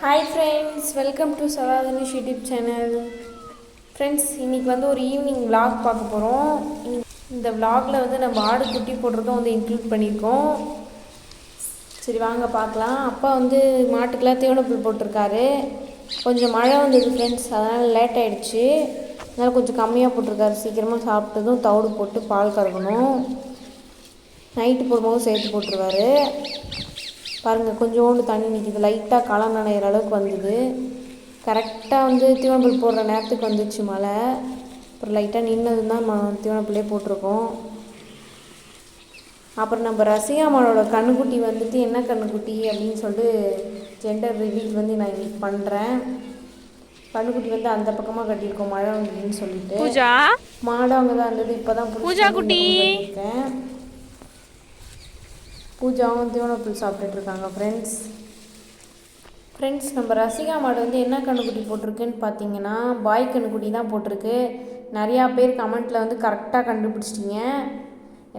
Hi friends welcome to Saradhanish YouTube channel friends இன்றைக்கி வந்து ஒரு ஈவினிங் விலாக் பார்க்க போகிறோம் இந்த விலாகில் வந்து நம்ம ஆடு குட்டி போடுறதும் வந்து இன்க்ளூட் பண்ணியிருக்கோம் சரி வாங்க பார்க்கலாம். அப்பா வந்து மாட்டுக்கெல்லாம் தேவனப்புல் போட்டிருக்காரு. கொஞ்சம் மழை வந்தது ஃப்ரெண்ட்ஸ் அதனால் லேட் ஆகிடுச்சு அதனால் கொஞ்சம் கம்மியாக போட்டிருக்காரு. சீக்கிரமாக சாப்பிட்டதும் தவிடு போட்டு பால் கறக்கணும். நைட்டு போடும்போது சேர்த்து போட்டுருவாரு. பாருங்கள் கொஞ்சோண்டு தண்ணி நிற்கிது லைட்டாக களம் நனைகிற அளவுக்கு வந்தது. கரெக்டாக வந்து தீவனப்புல் போடுற நேரத்துக்கு வந்துச்சு மழை. அப்புறம் லைட்டாக நின்னதும் தான் ம தீவனப்புல்லே போட்டிருக்கோம். அப்புறம் நம்ம ரசிகாமானோட கண்ணுக்குட்டி வந்துட்டு என்ன கண்ணுக்குட்டி? அப்படின்னு சொல்லிட்டு ஜெண்டர் ரிவீல் வந்து நான் இன்னைக்கு பண்ணுறேன் கண்ணுக்குட்டி வந்து அந்த பக்கமாக கட்டியிருக்கோம் மழை வந்ததுன்னு சொல்லிட்டு. பூஜா? மாடு அங்கே தான் இருந்தது இப்போ தான் பூஜா குட்டி. பூஜாவும் தீவனப்புல் சாப்பிட்டுட்டு இருக்காங்க ஃப்ரெண்ட்ஸ் ஃப்ரெண்ட்ஸ் நம்ம ரசிகா மாடு வந்து என்ன கண்ணுக்குட்டி போட்டிருக்குன்னு பார்த்தீங்கன்னா பாய் கண்ணுக்குட்டி தான் போட்டிருக்கு. நிறையா பேர் கமெண்ட்டில் வந்து கரெக்டாக கண்டுபிடிச்சிட்டிங்க.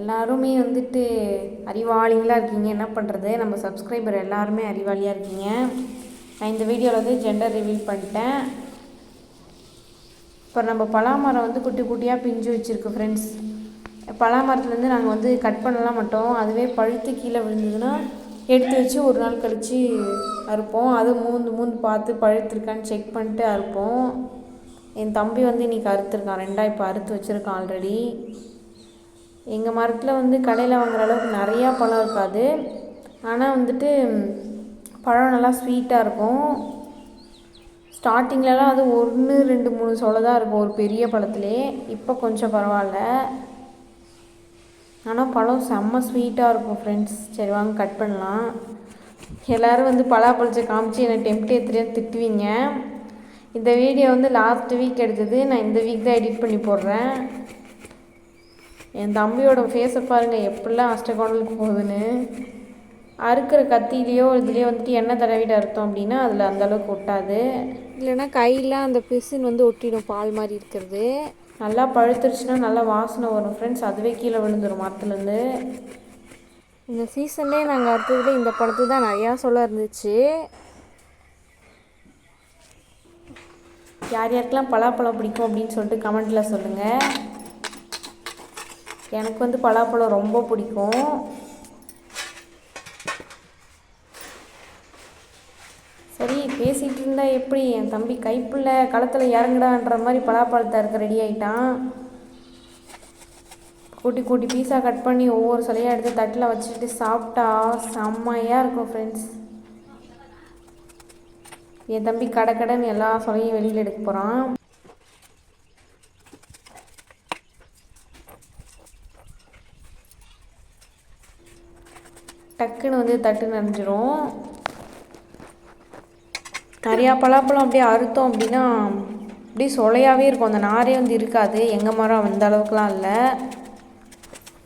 எல்லாருமே வந்துட்டு அறிவாளிகளாக இருக்கீங்க. என்ன பண்ணுறது நம்ம சப்ஸ்கிரைபர் எல்லாருமே அறிவாளியாக இருக்கீங்க. நான் இந்த வீடியோவில் வந்து ஜெண்டர் ரிவீல் பண்ணிட்டேன். இப்போ நம்ம பலாமரம் வந்து குட்டி குட்டியாக பிஞ்சு வச்சுருக்கு ஃப்ரெண்ட்ஸ் பலாமரத்துலேருந்து நாங்கள் வந்து கட் பண்ணலாம் மாட்டோம். அதுவே பழுத்து கீழே விழுந்ததுன்னா எடுத்து வச்சு ஒரு நாள் கழித்து அறுப்போம். அது மூந்து மூந்து பார்த்து பழுத்திருக்கான்னு செக் பண்ணிட்டு அறுப்போம். என் தம்பி வந்து இன்றைக்கி அறுத்துருக்கான். ரெண்டாக இப்போ அறுத்து வச்சுருக்கான் ஆல்ரெடி எங்கள் மரத்தில் வந்து கடையில் வாங்குற அளவுக்கு நிறையா பழம் இருக்காது. ஆனால் வந்துட்டு பழம் நல்லா ஸ்வீட்டாக இருக்கும். ஸ்டார்டிங்லலாம் அது ஒன்று ரெண்டு மூணு சொலை தான் இருக்கும் ஒரு பெரிய பழத்துலேயே இப்போ கொஞ்சம் பரவாயில்ல. ஆனால் பழம் செம்ம ஸ்வீட்டாக இருக்கும் ஃப்ரெண்ட்ஸ் சரி வாங்க கட் பண்ணலாம். எல்லோரும் வந்து பலாப்பழத்தை காமிச்சு என்னை டெம்ட் ஏற்றுறேன்னு திட்டுவீங்க. இந்த வீடியோ வந்து லாஸ்ட் வீக் எடுத்தது. நான் இந்த வீக் தான் எடிட் பண்ணி போடுறேன். என் தம்பியோட ஃபேஸை பாருங்கள் எப்படிலாம் அஷ்டகோணலுக்கு போகுதுன்னு. அறுக்கிற கத்திலேயோ இதுலேயோ வந்துட்டு எண்ணெய் தடவிட்டு அறுத்தோம் அப்படின்னா அதில் அந்தளவுக்கு ஒட்டாது. இல்லைன்னா கையில் அந்த பிசின் வந்து ஒட்டிடும் பால் மாதிரி இருக்கிறது. நல்லா பழுத்துருச்சுன்னா நல்லா வாசனை வரும். ஃப்ரெண்ட்ஸ் அதுவே கீழே விழுந்துடும் மரத்துலேருந்து. இந்த சீசன்லேயே நாங்கள் அடுத்ததுல இந்த படத்து தான் நிறையா சொல்ல இருந்துச்சு. யார் யாருக்கெல்லாம் பலாப்பழம் பிடிக்கும் அப்படின்னு சொல்லிட்டு கமெண்ட்டில் சொல்லுங்கள் எனக்கு வந்து பலாப்பழம் ரொம்ப பிடிக்கும் சரி இருந்தால் எப்படி? என் தம்பி கைப்புள்ள களத்தில் இறங்குடான்ற மாதிரி பலாப்பழத்தை இருக்க ரெடி ஆகிட்டான் கூட்டி கூட்டி பீஸா கட் பண்ணி ஒவ்வொரு சிலையாக எடுத்து தட்டில் வச்சுட்டு சாப்பிட்டா செம்மையாக இருக்கும் ஃப்ரெண்ட்ஸ் என் தம்பி கடை கடைன்னு எல்லா சொலையும் வெளியில் எடுக்க போகிறான் டக்குன்னு வந்து தட்டு நனைஞ்சிரும் நிறையா பலாப்பழம் அப்படியே அறுத்தோம் அப்படின்னா அப்படியே சொலையாகவே இருக்கும். அந்த நாரே வந்து இருக்காது. எங்கள் மரம் அந்த அளவுக்குலாம் இல்லை.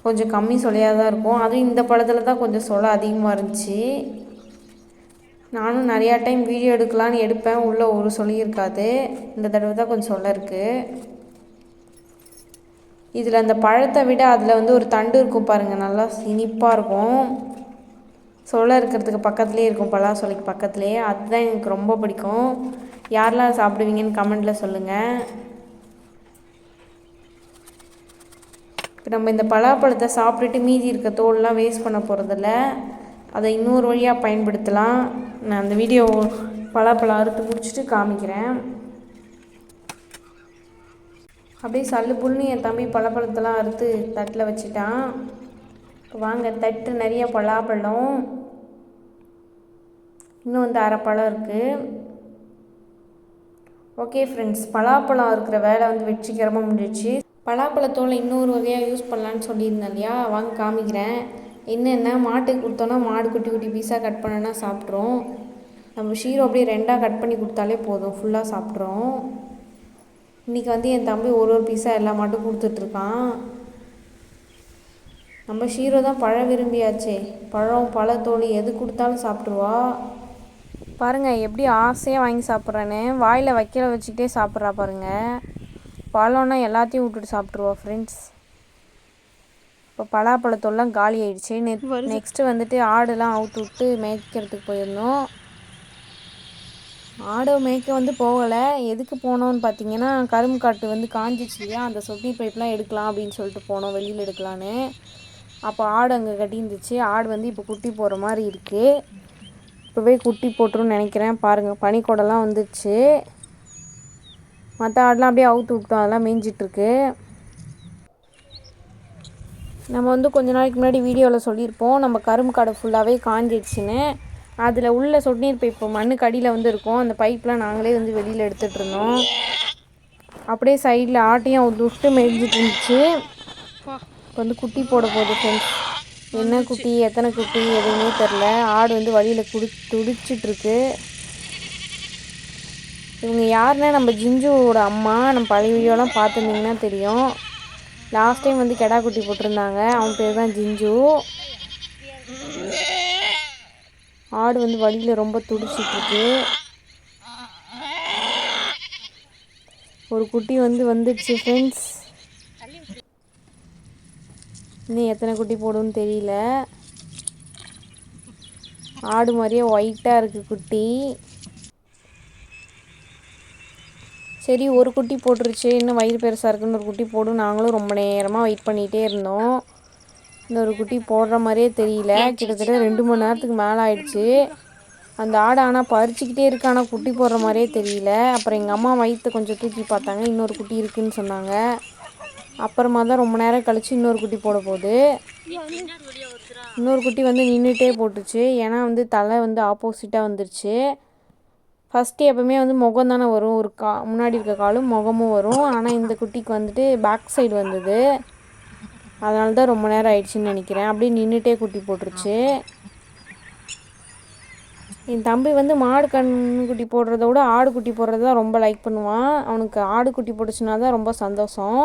கொஞ்சம் கம்மி சொலையாக தான் இருக்கும். அதுவும் இந்த பழத்தில் தான் கொஞ்சம் சொலை அதிகமாக இருந்துச்சு. நானும் நிறையா டைம் வீடியோ எடுக்கலான்னு எடுப்பேன். உள்ளே ஒரு சொல்லி இருக்காது. இந்த தடவை தான் கொஞ்சம் சொலை இருக்குது இதில் அந்த பழத்தை விட அதில் வந்து ஒரு தண்டு இருக்கும் பாருங்கள் நல்லா இனிப்பாக இருக்கும். சோளம் இருக்கிறதுக்கு பக்கத்துலேயே இருக்கும் பலாசொலைக்கு பக்கத்துலேயே. அதுதான் எனக்கு ரொம்ப பிடிக்கும். யாரெல்லாம் சாப்பிடுவீங்கன்னு கமெண்டில் சொல்லுங்கள் இப்போ நம்ம இந்த பலாப்பழத்தை சாப்பிட்டுட்டு மீதி இருக்க தோல்லாம் வேஸ்ட் பண்ண போகிறதில்ல அதை இன்னொரு வழியாக பயன்படுத்தலாம். நான் அந்த வீடியோ பலாப்பழம் அறுத்து முடிச்சுட்டு காமிக்கிறேன். அப்படியே சல்லு புல்னு என் தம்பி பலாப்பழத்தெல்லாம் அறுத்து தட்டில் வச்சுட்டான். இப்போ வாங்க தட்டு நிறைய பலாப்பழம். இன்னும் வந்து அரை பழம் இருக்குது ஓகே ஃப்ரெண்ட்ஸ் பலாப்பழம் இருக்கிற வேலை வந்து வெற்றிகரமாக முடிஞ்சிச்சு பலாப்பழத்தோலை இன்னொரு வகையாக யூஸ் பண்ணலான்னு சொல்லியிருந்தேன் இல்லையா? வாங்க காமிக்கிறேன். என்னென்ன? மாட்டுக்கு கொடுத்தோன்னா மாடு குட்டி குட்டி பீஸாக கட் பண்ணனா சாப்பிட்றோம். நம்ம ஷீரோ அப்படியே ரெண்டாக கட் பண்ணி கொடுத்தாலே போதும். ஃபுல்லாக சாப்பிட்றோம். இன்றைக்கி வந்து என் தம்பி ஒரு ஒரு பீஸாக எல்லா மாட்டும் கொடுத்துட்ருக்கான். நம்ம ஷீரோ தான் பழ விரும்பியாச்சே. பழம் பழத்தோல் எது கொடுத்தாலும் சாப்பிட்ருவா பாருங்கள் எப்படி ஆசையாக வாங்கி சாப்பிட்றேன்னு. வாயில் வைக்கல வச்சுக்கிட்டே சாப்பிட்றா பாருங்கள் பழம்னா எல்லாத்தையும் விட்டுட்டு சாப்பிட்ருவா ஃப்ரெண்ட்ஸ் இப்போ பலாப்பழத்தோல்லாம் காலி ஆயிடுச்சு. நெக்ஸ்ட்டு வந்துட்டு ஆடுலாம் அவுத்து விட்டு மேய்க்கிறதுக்கு போயிருந்தோம். ஆடை மேய்க்க வந்து போகலை. எதுக்கு போனோம்னு பார்த்தீங்கன்னா கரும்பு காட்டு வந்து காஞ்சிச்சு இல்லையா? அந்த சொட்டி பைப்லாம் எடுக்கலாம் அப்படின்னு சொல்லிட்டு போனோம் வெளியில் எடுக்கலான்னு. அப்போ ஆடு அங்கே கட்டியிருந்துச்சு. ஆடு வந்து இப்போ குட்டி போடுற மாதிரி இருக்குது இப்போவே குட்டி போட்டுருன்னு நினைக்கிறேன். பாருங்கள் பனிக்கூடலாம் வந்துடுச்சு மற்ற ஆடெலாம் அப்படியே அவுத்து விட்டோம். அதெல்லாம் மேய்ஞ்சிட்ருக்கு. நம்ம வந்து கொஞ்ச நாளைக்கு முன்னாடி வீடியோவில் சொல்லியிருப்போம். நம்ம கரும்பு காடை ஃபுல்லாகவே காஞ்சிடுச்சுன்னு. அதில் உள்ள சொட்டுநீர் பைப்பு மண்ணுக்கு அடியில் வந்து இருக்கும் அந்த பைப்லாம் நாங்களே வந்து வெளியில் எடுத்துகிட்டு இருந்தோம். அப்படியே சைடில் ஆட்டையும் அவுத்து விட்டு மேய்ஞ்சிட்டு இருந்துச்சு. இப்போ வந்து குட்டி போட போகுது ஃப்ரெண்ட்ஸ் என்ன குட்டி? எத்தனை குட்டி? எதுவுமே தெரில. ஆடு வந்து வழியில் குடி துடிச்சிட்ருக்கு. இவங்க யாருன்னா நம்ம ஜிஞ்சுவோட அம்மா நம்ம பழைய வீடியோலாம் பார்த்துருந்தீங்கன்னா தெரியும். லாஸ்ட் டைம் வந்து கெடா குட்டி போட்டிருந்தாங்க. அவன் பேர் தான் ஜிஞ்சு. ஆடு வந்து வழியில் ரொம்ப துடிச்சிட்ருக்கு. ஒரு குட்டி வந்து வந்துடுச்சு ஃப்ரெண்ட்ஸ் இன்னும் எத்தனை குட்டி போடும்னு தெரியல. ஆடு மாதிரியே ஒயிட்டாக இருக்குது குட்டி. சரி ஒரு குட்டி போட்டுருச்சு. இன்னும் வயிறு பெருசாக இருக்குன்னு ஒரு குட்டி போடும். நாங்களும் ரொம்ப நேரமாக வெயிட் பண்ணிகிட்டே இருந்தோம். இந்த ஒரு குட்டி போடுற மாதிரியே தெரியல. கிட்டத்தட்ட ரெண்டு மணி நேரத்துக்கு மேலே ஆயிடுச்சு. அந்த ஆடு ஆனால் பறிச்சுக்கிட்டே இருக்கு. ஆனால் குட்டி போடுற மாதிரியே தெரியல. அப்புறம் எங்கள் அம்மா வயிற்று கொஞ்சம் தூக்கி பார்த்தாங்க. இன்னொரு குட்டி இருக்குன்னு சொன்னாங்க. அப்புறமா தான் ரொம்ப நேரம் கழித்து இன்னொரு குட்டி போட போகுது. இன்னொரு குட்டி வந்து நின்றுட்டே போட்டுச்சு ஏன்னா வந்து தலை வந்து ஆப்போசிட்டாக வந்துருச்சு. ஃபஸ்ட்டு எப்போவுமே வந்து முகம் தானே வரும். ஒரு கா முன்னாடி இருக்க காலும் முகமும் வரும். ஆனால் இந்த குட்டிக்கு வந்துட்டு பேக் சைடு வந்தது. அதனால தான் ரொம்ப நேரம் ஆயிடுச்சுன்னு நினைக்கிறேன். அப்படியே நின்றுட்டே குட்டி போட்டுருச்சு. என் தம்பி வந்து மாடு கண்ணுக்குட்டி போடுறத விட ஆடு குட்டி போடுறது தான் ரொம்ப லைக் பண்ணுவான். அவனுக்கு ஆடு குட்டி போட்டுச்சுனா தான் ரொம்ப சந்தோஷம்.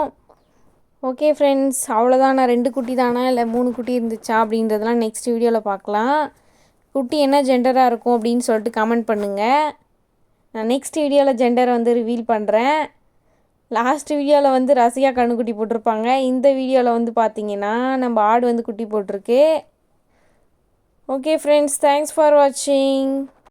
ஓகே ஃப்ரெண்ட்ஸ் அவ்வளோதான் நான் ரெண்டு குட்டி தானா? இல்லை மூணு குட்டி இருந்துச்சா அப்படின்றதெல்லாம் நெக்ஸ்ட் வீடியோவில் பார்க்கலாம். குட்டி என்ன ஜெண்டராக இருக்கும் அப்படின்னு சொல்லிட்டு கமெண்ட் பண்ணுங்கள் நான் நெக்ஸ்ட் வீடியோவில் ஜெண்டரை வந்து ரிவீல் பண்ணுறேன் லாஸ்ட் வீடியோவில் வந்து ரசிகா கண்ணுக்குட்டி போட்டிருப்பாங்க. இந்த வீடியோவில் வந்து பார்த்தீங்கன்னா நம்ம ஆடு வந்து குட்டி போட்டிருக்கு. ஓகே ஃப்ரெண்ட்ஸ் தேங்க்ஸ் ஃபார் வாட்சிங்